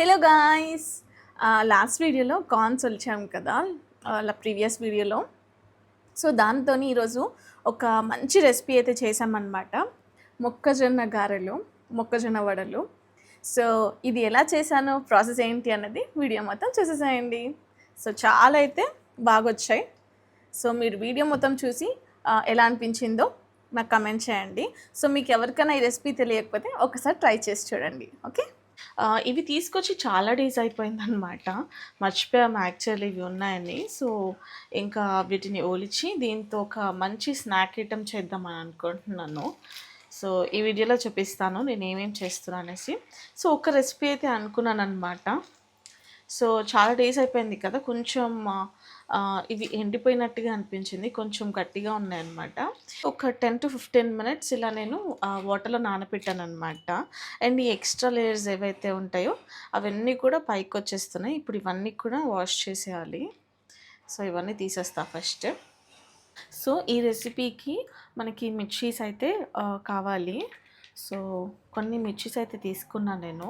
Hello guys. Last వీడియోలో corns వచ్చాము కదా అలా ప్రీవియస్ వీడియోలో. సో దాంతో ఈరోజు ఒక మంచి రెసిపీ అయితే చేసామన్నమాట మొక్కజొన్న గారెలు మొక్కజొన్న వడలు. సో ఇది ఎలా చేశానో ప్రాసెస్ ఏంటి అన్నది వీడియో మొత్తం చూసేసేయండి. సో చాలా అయితే బాగా వచ్చాయి సో మీరు వీడియో మొత్తం చూసి ఎలా అనిపించిందో నాకు కమెంట్ చేయండి. సో మీకు ఎవరికైనా ఈ రెసిపీ తెలియకపోతే ఒకసారి ట్రై చేసి చూడండి. ఓకే? ఇవి తీసుకొచ్చి చాలా డేస్ అయిపోయిందనమాట మర్చిపోయాము యాక్చువల్లీ ఇవి ఉన్నాయని. సో ఇంకా వీటిని ఓలిచి దీంతో ఒక మంచి స్నాక్ ఐటమ్ చేద్దామని అనుకుంటున్నాను. సో ఈ వీడియోలో చూపిస్తాను నేను ఏమేమి చేస్తున్నాను అనేసి. సో ఒక రెసిపీ అయితే అనుకున్నాను అనమాట సో చాలా డేస్ అయిపోయింది కదా కొంచెం ఇవి ఎండిపోయినట్టుగా అనిపించింది కొంచెం గట్టిగా ఉన్నాయన్నమాట. ఒక టెన్ టు ఫిఫ్టీన్ మినిట్స్ ఇలా నేను వాటర్లో నానబెట్టాను అనమాట అండ్ ఈ ఎక్స్ట్రా లేయర్స్ ఏవైతే ఉంటాయో అవన్నీ కూడా పైకి వచ్చేస్తున్నాయి ఇప్పుడు ఇవన్నీ కూడా వాష్ చేసేయాలి. సో ఇవన్నీ తీసేస్తా ఫస్ట్. సో ఈ రెసిపీకి మనకి మిర్చీస్ అయితే కావాలి. సో కొన్ని మిర్చీస్ అయితే తీసుకున్నాను నేను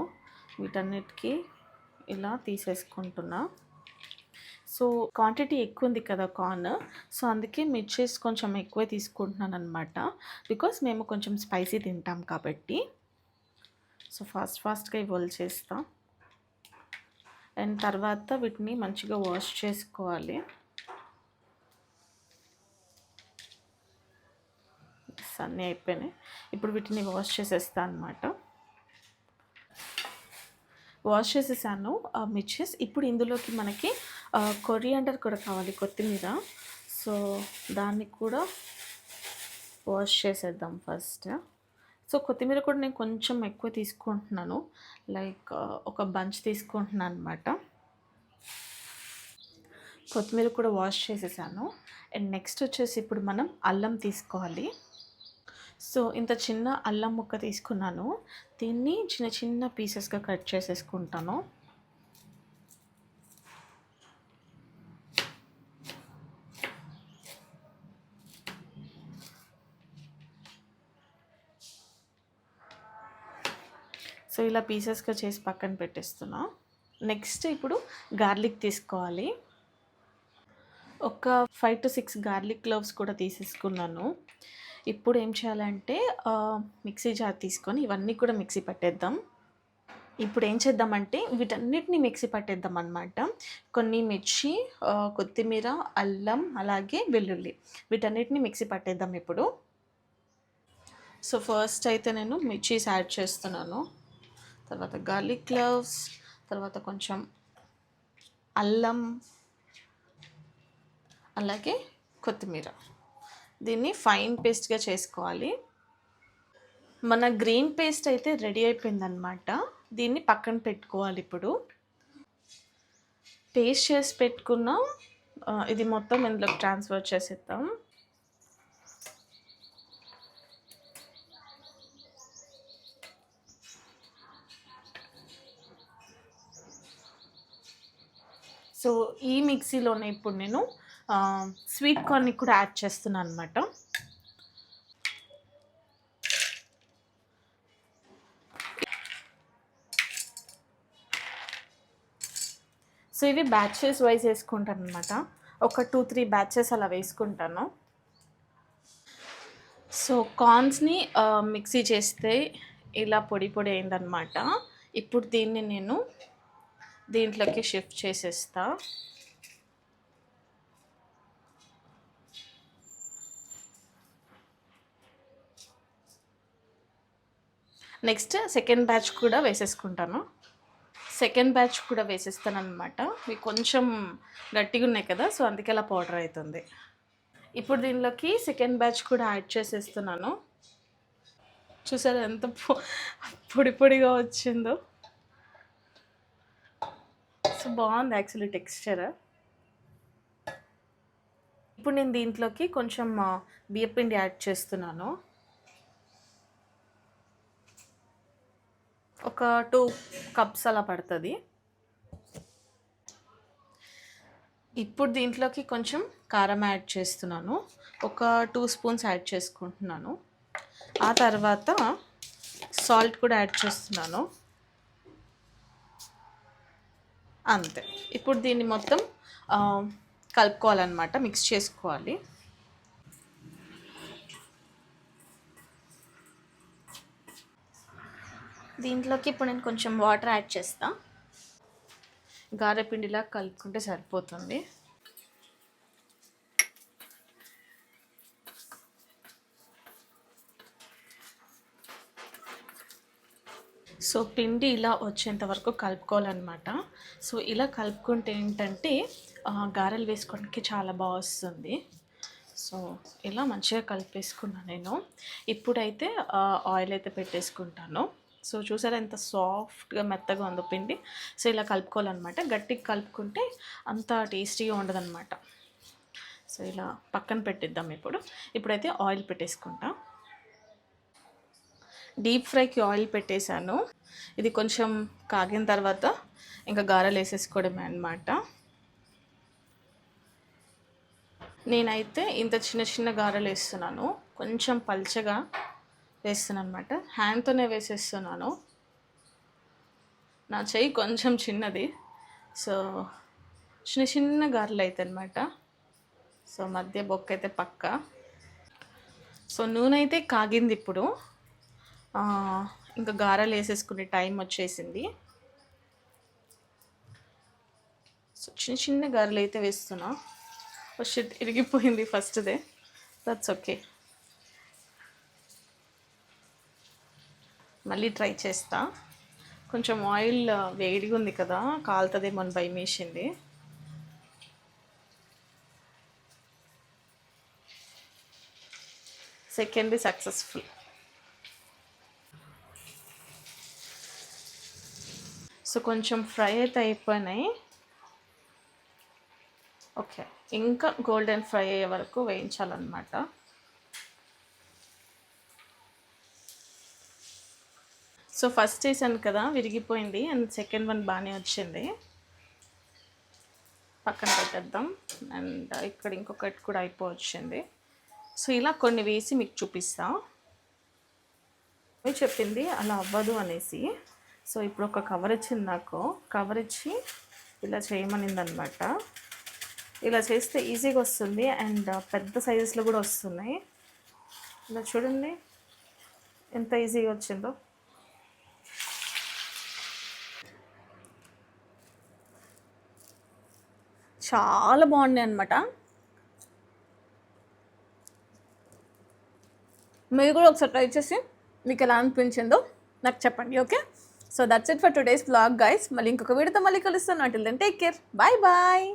వీటన్నిటికీ ఇలా తీసేసుకుంటున్నా. సో క్వాంటిటీ ఎక్కువ ఉంది కదా కార్న్ సో అందుకే మిర్చీస్ కొంచెం ఎక్కువే తీసుకుంటున్నాను అనమాట బికాస్ మేము కొంచెం స్పైసీ తింటాం కాబట్టి. సో ఫాస్ట్ ఫాస్ట్గా ఇవి చేస్తాం. అండ్ తర్వాత వీటిని మంచిగా వాష్ చేసుకోవాలి. అన్నీ అయిపోయినాయి. ఇప్పుడు వీటిని వాష్ చేసేస్తా అనమాట వాష్ చేసేసాను మిర్చెస్ ఇప్పుడు ఇందులోకి మనకి కొరియాండర్ కూడా కావాలి కొత్తిమీర. సో దాన్ని కూడా వాష్ చేసేద్దాం ఫస్ట్. సో కొత్తిమీర కూడా నేను కొంచెం ఎక్కువ తీసుకుంటున్నాను. లైక్ ఒక బంచ్ తీసుకుంటున్నాను అనమాట కొత్తిమీర కూడా వాష్ చేసేసాను. అండ్ నెక్స్ట్ వచ్చేసి ఇప్పుడు మనం అల్లం తీసుకోవాలి. సో ఇంత చిన్న అల్లం ముక్క తీసుకున్నాను. దీన్ని చిన్న చిన్న పీసెస్గా కట్ చేసేసుకుంటాను. సో ఇలా పీసెస్గా చేసి పక్కన పెట్టేస్తున్నా. నెక్స్ట్ ఇప్పుడు గార్లిక్ తీసుకోవాలి. ఒక five to six garlic cloves కూడా తీసేసుకున్నాను. ఇప్పుడు ఏం చేయాలంటే మిక్సీ జార్ తీసుకొని ఇవన్నీ కూడా మిక్సీ పట్టేద్దాం. ఇప్పుడు ఏం చేద్దామంటే వీటన్నిటిని మిక్సీ పట్టేద్దాం అనమాట కొన్ని మిర్చి కొత్తిమీర అల్లం అలాగే వెల్లుల్లి. వీటన్నిటిని మిక్సీ పట్టేద్దాం ఇప్పుడు. సో ఫస్ట్ అయితే నేను మిర్చీస్ యాడ్ చేస్తున్నాను. తర్వాత గార్లిక్ క్లవ్స్ తర్వాత కొంచెం అల్లం అలాగే కొత్తిమీర. దీన్ని ఫైన్ పేస్ట్గా చేసుకోవాలి. మన గ్రీన్ పేస్ట్ అయితే రెడీ అయిపోయిందనమాట దీన్ని పక్కన పెట్టుకోవాలి ఇప్పుడు. పేస్ట్ చేసి పెట్టుకున్న. ఇది మొత్తం ఇందులోకి ట్రాన్స్ఫర్ చేసేద్దాం. సో ఈ మిక్సీలోనే ఇప్పుడు నేను స్వీట్ కార్న్ని కూడా యాడ్ చేస్తున్నాను అనమాట సో ఇవి బ్యాచెస్ వైజ్ వేసుకుంటాను అనమాట ఒక టూ త్రీ బ్యాచెస్ అలా వేసుకుంటాను. సో కార్న్స్ని మిక్సీ చేస్తే ఇలా పొడి పొడి అయిందనమాట ఇప్పుడు దీన్ని నేను దీంట్లోకి షిఫ్ట్ చేసేస్తా. నెక్స్ట్ సెకండ్ బ్యాచ్ కూడా వేసేసుకుంటాను. సెకండ్ బ్యాచ్ కూడా వేసేస్తాను అనమాట ఇవి కొంచెం గట్టిగా ఉన్నాయి కదా సో అందుకే అలా పౌడర్ అవుతుంది. ఇప్పుడు దీనిలోకి సెకండ్ బ్యాచ్ కూడా యాడ్ చేసేస్తున్నాను. చూసారు ఎంత పొడి పొడిగా వచ్చిందో. సో బాగుంది యాక్చువల్లీ టెక్స్చర్ ఇప్పుడు నేను దీంట్లోకి కొంచెం బియ్యపిండి యాడ్ చేస్తున్నాను. ఒక టూ కప్స్ అలా పడుతుంది. ఇప్పుడు దీంట్లోకి కొంచెం కారం యాడ్ చేస్తున్నాను. ఒక టూ స్పూన్స్ యాడ్ చేసుకుంటున్నాను. ఆ తర్వాత సాల్ట్ కూడా యాడ్ చేస్తున్నాను. అంతే. ఇప్పుడు దీన్ని మొత్తం కలుపుకోవాలన్నమాట మిక్స్ చేసుకోవాలి. దీంట్లోకి ఇప్పుడు నేను కొంచెం వాటర్ యాడ్ చేస్తా. గారెపిండిలా కలుపుకుంటే సరిపోతుంది. సో పిండి ఇలా వచ్చేంత వరకు కలుపుకోవాలన్నమాట. సో ఇలా కలుపుకుంటే ఏంటంటే గారెలు వేసుకోవడానికి చాలా బాగా వస్తుంది. సో ఇలా మంచిగా కలిపేసుకున్నాను నేను. ఇప్పుడైతే ఆయిల్ అయితే పెట్టేసుకుంటాను. సో చూసారా ఎంత సాఫ్ట్గా మెత్తగా ఉందో పిండి. సో ఇలా కలుపుకోవాలన్నమాట. గట్టిగా కలుపుకుంటే అంత టేస్టీగా ఉండదన్నమాట. సో ఇలా పక్కన పెట్టిద్దాం ఇప్పుడు. ఇప్పుడైతే ఆయిల్ పెట్టేసుకుంటాం. డీప్ ఫ్రైకి ఆయిల్ పెట్టేశాను. ఇది కొంచెం కాగిన తర్వాత ఇంకా గారెలు వేసేసుకోవడమే అనమాట నేనైతే ఇంత చిన్న చిన్న గారెలు వేస్తున్నాను. కొంచెం పల్చగా వేస్తున్నాను అనమాట హ్యాండ్తోనే వేసేస్తున్నాను. నా చెయ్యి కొంచెం చిన్నది. సో చిన్న చిన్న గారెలు అయితే అనమాట సో మధ్య బొక్క అయితే పక్క. సో నూనె అయితే కాగింది ఇప్పుడు. ఇంకా గారెలు వేసేసుకునే టైం వచ్చేసింది. సో చిన్న చిన్న గారెలు అయితే వేస్తున్నా. ఫస్ట్ ఇరిగిపోయింది ఫస్ట్దే దట్స్ ఓకే మళ్ళీ ట్రై చేస్తా. కొంచెం ఆయిల్ వేడిగా ఉంది కదా కాలుతుందేమో అని భయం వేసింది. సెకండ్ సక్సెస్ఫుల్ సో కొంచెం ఫ్రై అయితే అయిపోయినాయి. ఓకే ఇంకా గోల్డెన్ ఫ్రై అయ్యే వరకు వేయించాలన్నమాట. సో ఫస్ట్ చేశాను కదా విరిగిపోయింది అండ్ సెకండ్ వన్ బాగానే వచ్చింది. పక్కన పెట్టేద్దాం. అండ్ ఇక్కడ ఇంకొకటి కూడా అయిపోవచ్చింది. సో ఇలా కొన్ని వేసి మీకు చూపిస్తా. మీరు చెప్పింది అలా అవ్వదు అనేసి. సో ఇప్పుడు ఒక కవర్ ఇచ్చింది నాకు. కవర్ ఇచ్చి ఇలా చేయమనింది అనమాట ఇలా చేస్తే ఈజీగా వస్తుంది అండ్ పెద్ద సైజెస్లో కూడా వస్తున్నాయి. ఇలా చూడండి ఎంత ఈజీగా వచ్చిందో. చాలా బాగున్నాయి అనమాట మీరు కూడా ఒకసారి ట్రై చేసి మీకు ఎలా అనిపించిందో నాకు చెప్పండి okay? So that's it for today's blog guys మళ్ళీ ఇంకొక వీడియోతో మళ్ళీ కలుస్తాను. అంటే then take care bye bye